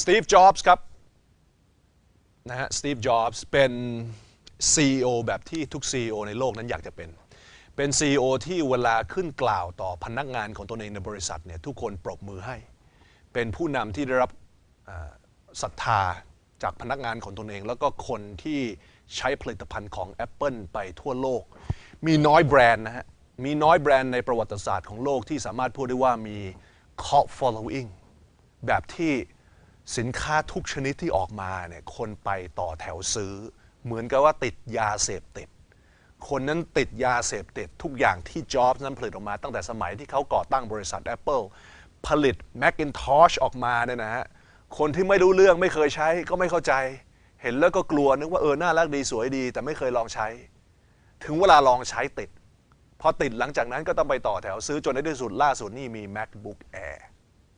สตีฟ จ็อบส์ครับนะฮะสตีฟ จ็อบส์เป็น CEO แบบที่ทุก CEO ในโลกนั้นอยากจะเป็น เป็น CEO ที่เวลาขึ้นกล่าวต่อพนักงานของตนเองในบริษัทเนี่ยทุกคนปรบมือให้ เป็นผู้นำที่ได้รับศรัทธาจากพนักงานของตนเอง แล้วก็คนที่ใช้ผลิตภัณฑ์ของ Apple ไปทั่วโลก มีน้อยแบรนด์นะฮะ มีน้อยแบรนด์ในประวัติศาสตร์ของโลกที่สามารถพูดได้ว่ามี cult following แบบที่ สินค้าทุกชนิดที่ออกมาเนี่ยคนไปต่อแถวซื้อ เหมือนกับว่าติดยาเสพติด คนนั้นติดยาเสพติด ทุกอย่างที่จ็อบส์นั้นผลิตออกมาตั้งแต่สมัยที่เขาก่อตั้งบริษัท Apple ผลิต Macintosh ออกมาเนี่ยนะฮะคนที่ไม่รู้เรื่องไม่เคยใช้ก็ไม่เข้าใจ เห็นแล้วก็กลัวนึกว่าเออน่ารักดีสวยดี แต่ไม่เคยลองใช้ ถึงเวลาลองใช้ติดพอติดหลังจากนั้นก็ต้องไปต่อแถวซื้อจนในที่สุดล่าสุดนี่มี MacBook Air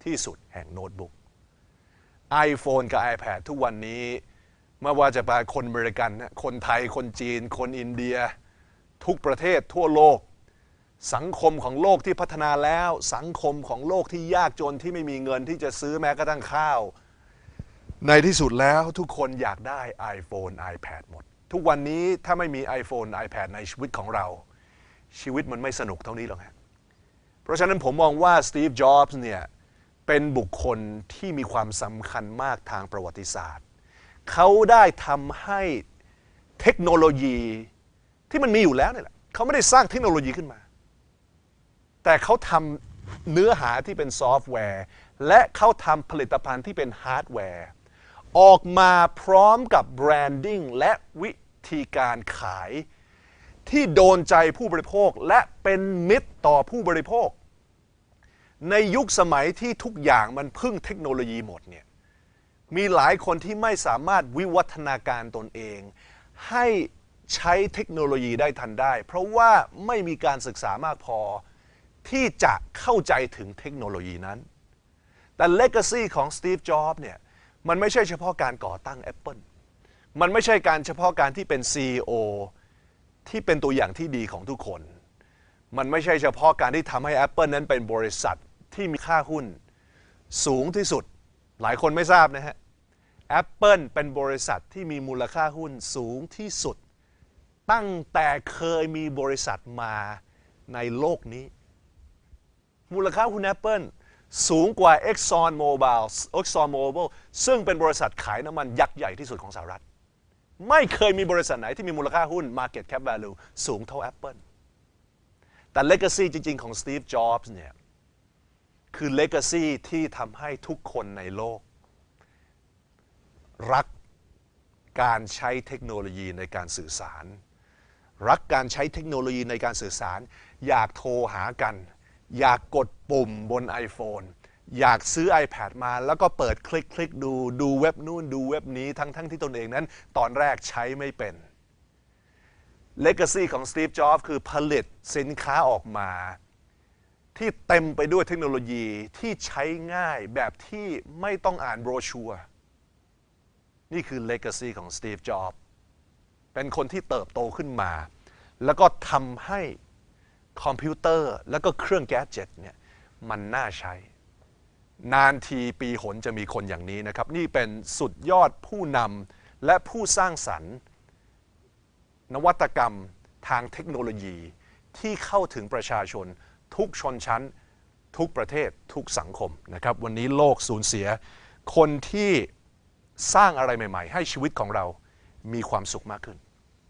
ที่สุดแห่งโน้ตบุ๊ก iPhone กับ iPad ทุกวันนี้ไม่ว่าจะเป็นคนอเมริกัน คนไทย คนจีน คนอินเดีย ทุกประเทศทั่วโลก สังคมของโลกที่พัฒนาแล้ว สังคมของโลกที่ยากจนที่ไม่มีเงินที่จะซื้อแม้กระทั่งข้าว ในที่สุดแล้วทุกคนอยากได้ iPhone iPad หมด ทุกวันนี้ถ้าไม่มี iPhone iPad ในชีวิตของเรา ชีวิตมันไม่สนุกเท่านี้หรอกฮะเพราะฉะนั้นผมมองว่าสตีฟ จ็อบส์เนี่ย เป็นบุคคลที่มีความสำคัญมากทางประวัติศาสตร์ เขาได้ทำให้เทคโนโลยีที่มันมีอยู่แล้วเนี่ยแหละเขาไม่ได้สร้างเทคโนโลยีขึ้นมา แต่เขาทำเนื้อหาที่เป็นซอฟต์แวร์ และเขาทำผลิตภัณฑ์ที่เป็นฮาร์ดแวร์ ออกมาพร้อมกับแบรนดิ้งและวิธีการขาย ที่โดนใจผู้บริโภคและเป็นมิตรต่อผู้บริโภค ในยุคสมัยที่ทุกอย่างมันพึ่งเทคโนโลยีหมดเนี่ยมีหลายคนที่ไม่สามารถวิวัฒนาการตนเอง ให้ใช้เทคโนโลยีได้ทันได้ เพราะว่าไม่มีการศึกษามากพอที่จะเข้าใจถึงเทคโนโลยีนั้น แต่เลก a ซีของสตีฟ จ็อบส์เนี่ย มันไม่ใช่เฉพาะการก่อตั้ง Apple มันไม่ใช่การเฉพาะการที่เป็น CEO ที่เป็นตัวอย่างที่ดีของทุกคน มันไม่ใช่เฉพาะการที่ทำให้ Apple นั้นเป็นบริษัท ที่มีค่าหุ้นสูงที่สุด หลายคนไม่ทราบนะฮะ Apple เป็นบริษัทที่มีมูลค่าหุ้นสูงที่สุด ตั้งแต่เคยมีบริษัทมาในโลกนี้ มูลค่าหุ้น Apple สูงกว่า Exxon Mobil Exxon Mobil ซึ่งเป็นบริษัทขายน้ำมันยักษ์ใหญ่ที่สุดของสหรัฐ ไม่เคยมีบริษัทไหนที่มีมูลค่าหุ้น Market Cap Value สูงเท่า Apple แต่ Legacy จริง ๆ ของ Steve Jobs เนี่ย คือ Legacy ที่ทำให้ทุกคนในโลก รักการใช้เทคโนโลยีในการสื่อสาร รักการใช้เทคโนโลยีในการสื่อสาร อยากโทรหากัน อยากกดปุ่มบน iPhone อยากซื้อ iPad มาแล้วก็เปิดคลิกคลิกดูดูเว็บนู่นดูเว็บนี้ทั้งทั้งที่ตนเองนั้น ตอนแรกใช้ไม่เป็น Legacy ของ Steve Jobs คือผลิตสินค้าออกมา ที่เต็มไปด้วยเทคโนโลยีที่ใช้ง่ายแบบที่ไม่ต้องอ่านโบรชัวร์นี่คือ Legacy ของ Steve Jobs เป็นคนที่เติบโตขึ้นมา แล้วก็ทำให้คอมพิวเตอร์แล้วก็เครื่องแก๊สเจ็ตเนี่ยมันน่าใช้ นานทีปีหนจะมีคนอย่างนี้นะครับ นี่เป็นสุดยอดผู้นำและผู้สร้างสรรค์ นวัตกรรมทางเทคโนโลยีที่เข้าถึงประชาชน ทุกชนชั้น ทุกประเทศทุกสังคมนะครับ วันนี้โลกสูญเสีย คนที่สร้างอะไรใหม่ ๆ ให้ชีวิตของเรามีความสุขมากขึ้น